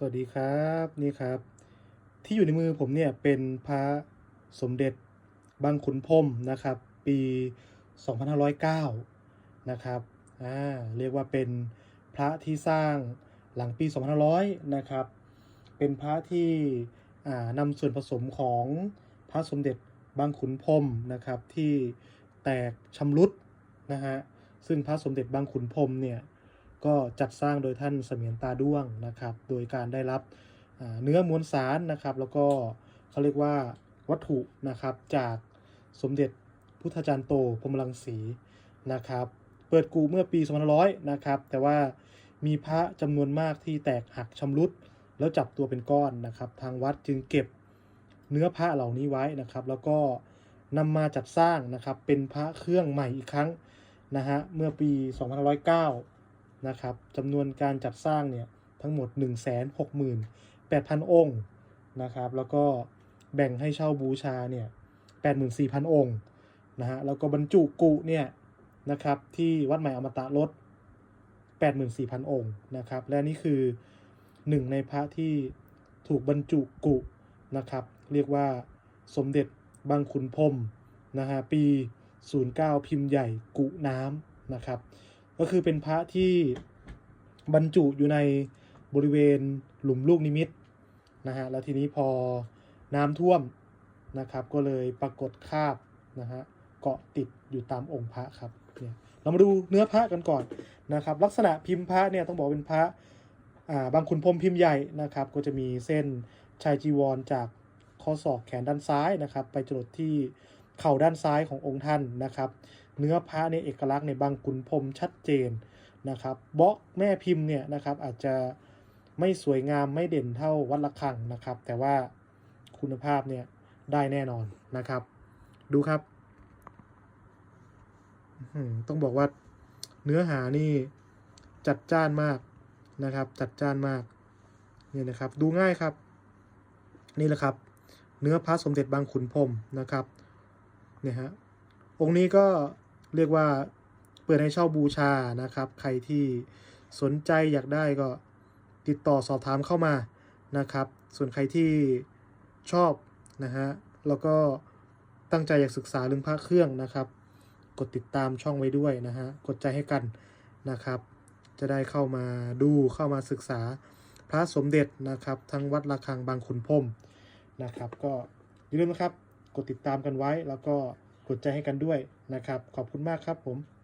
สวัสดีครับนี่ครับ ที่อยู่ในมือผมเนี่ยเป็นพระสมเด็จบางขุนพรมนะครับ ปี 2509 นะครับอ่าเรียกว่าเป็นพระที่สร้างหลังปี 2500 นะครับ เป็นพระที่อ่านำส่วนผสมของพระสมเด็จบางขุนพรมนะครับที่แตกชำรุดนะฮะซึ่งพระสมเด็จบางขุนพรมเนี่ย ก็จัดสร้างโดยท่านเสมียนตาด้วงนะครับ โดยการได้รับเนื้อมวลสารนะครับ แล้วก็เขาเรียกว่าวัตถุนะครับจากสมเด็จพุทธจารย์โตพรมรังสีนะครับ เปิดกูเมื่อปี2500 นะครับ แต่ว่ามีพระจำนวนมากที่แตกหักชำรุด แล้วจับตัวเป็นก้อนนะครับ ทางวัดจึงเก็บเนื้อพระเหล่านี้ไว้นะครับ แล้วก็นำมาจัดสร้างนะครับเป็นพระเครื่องใหม่อีกครั้งนะฮะเมื่อปี2509 นะครับจำนวนการจัดสร้างเนี่ยทั้งหมด 168,000 องค์นะครับแล้วก็แบ่งให้เช่าบูชาเนี่ย84,000 องค์นะฮะแล้วก็บรรจุกุเนี่ยนะครับที่วัดใหม่อมตะลด 84,000 องค์นะครับและนี่คือหนึ่งในพระที่ถูกบรรจุกุนะครับเรียกว่าสมเด็จบางขุนพรมนะฮะปี 09 พิมพ์ใหญ่กุน้ำนะครับ ก็คือเป็นพระที่บรรจุอยู่ในบริเวณหลุมลูกนิมิตนะฮะแล้วทีนี้พอน้ำท่วมนะครับ ก็เลยปรากฏคาบนะฮะเกาะติดอยู่ตามองค์พระครับเนี่ยเรามาดูเนื้อพระกันก่อนนะครับ ลักษณะพิมพ์พระเนี่ยต้องบอกเป็นพระอ่าบางขุนพรมพิมพ์ใหญ่นะครับ ก็จะมีเส้นชายจีวรจากข้อศอกแขนด้านซ้ายนะครับ ไปจรดที่เข่าด้านซ้ายขององค์ท่านนะครับ เนื้อพระในยเอกลักษณ์ในบางขุนพรมชัดเจนนะครับบล็อกแม่พิมพ์เนี่ยนะครับอาจจะไม่สวยงามไม่เด่นเท่าวัดระฆังนะครับ แต่ว่าคุณภาพเนี่ยได้แน่นอนนะครับ ดูครับต้องบอกว่าเนื้อหานี่จัดจ้านมากนะครับ จัดจ้านมากนี่นะครับดูง่ายครับ นี่แหละครับ เนื้อพระสมเด็จบางขุนพรมนะครับเนี่ยฮะองค์นี้ก็ เรียกว่าเปิดให้เช่าบูชานะครับ ใครที่สนใจอยากได้ก็ติดต่อสอบถามเข้ามานะครับ ส่วนใครที่ชอบนะฮะแล้วก็ตั้งใจอยากศึกษาเรื่องพระเครื่องนะครับ กดติดตามช่องไว้ด้วยนะฮะกดใจให้กันนะครับ จะได้เข้ามาดูเข้ามาศึกษาพระสมเด็จนะครับ ทั้งวัดระฆังบางขุนพรมนะครับ ก็อย่าลืมนะครับ กดติดตามกันไว้แล้วก็ กดใจให้กันด้วยนะครับ ขอบคุณมากครับผม